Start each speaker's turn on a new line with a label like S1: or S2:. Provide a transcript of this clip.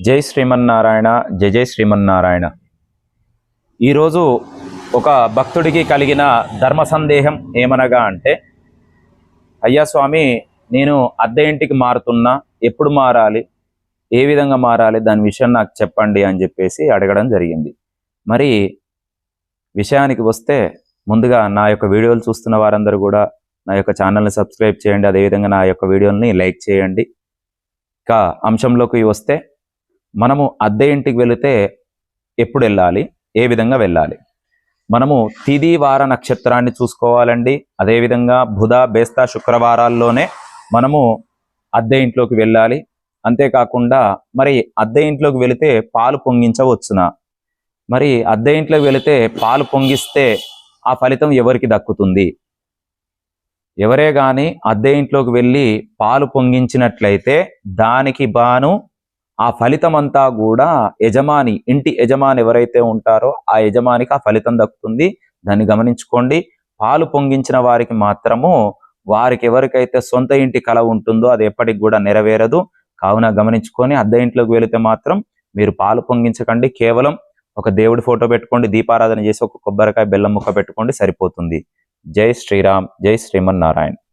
S1: జై శ్రీమన్నారాయణ జయ జై శ్రీమన్నారాయణ. ఈరోజు ఒక భక్తుడికి కలిగిన ధర్మ సందేహం ఏమనగా అంటే అయ్యా స్వామి నేను అద్దె ఇంటికి మారుతున్నా ఎప్పుడు మారాలి ఏ విధంగా మారాలి దాని విషయం నాకు చెప్పండి అని చెప్పేసి అడగడం జరిగింది. మరి విషయానికి వస్తే ముందుగా నా యొక్క వీడియోలు చూస్తున్న వారందరూ కూడా నా యొక్క ఛానల్ని సబ్స్క్రైబ్ చేయండి అదేవిధంగా నా యొక్క వీడియోని లైక్ చేయండి. ఇక అంశంలోకి వస్తే మనము అద్దె ఇంటికి వెళితే ఎప్పుడు వెళ్ళాలి? ఏ విధంగా వెళ్ళాలి? మనము తిది వార నక్షత్రాన్ని చూసుకోవాలండి. అదేవిధంగా బుధ బేస్తా శుక్రవారాల్లోనే మనము అద్దె ఇంట్లోకి వెళ్ళాలి. అంతేకాకుండా మరి అద్దె ఇంట్లోకి వెళితే పాలు పొంగించవచ్చునా. మరి అద్దె ఇంట్లోకి వెళితే పాలు పొంగిస్తే ఆ ఫలితం ఎవరికి దక్కుతుంది? ఎవరే కానీ అద్దె ఇంట్లోకి వెళ్ళి పాలు పొంగించినట్లయితే దానికి బాను ఆ ఫలితం అంతా కూడా యజమాని ఇంటి యజమాని ఎవరైతే ఉంటారో ఆ యజమానికి ఆ ఫలితం దక్కుతుంది. దాన్ని గమనించుకోండి. పాలు పొంగించిన వారికి మాత్రము వారికి ఎవరికైతే సొంత ఇంటి కల ఉంటుందో అది ఎప్పటికి కూడా నెరవేరదు. కావున గమనించుకొని అద్దె ఇంట్లోకి వెళితే మాత్రం మీరు పాలు పొంగించకండి. కేవలం ఒక దేవుడి ఫోటో పెట్టుకోండి దీపారాధన చేసి ఒక కొబ్బరికాయ బెల్లం ముక్క పెట్టుకోండి సరిపోతుంది. జై శ్రీరామ్ జై శ్రీమన్నారాయణ.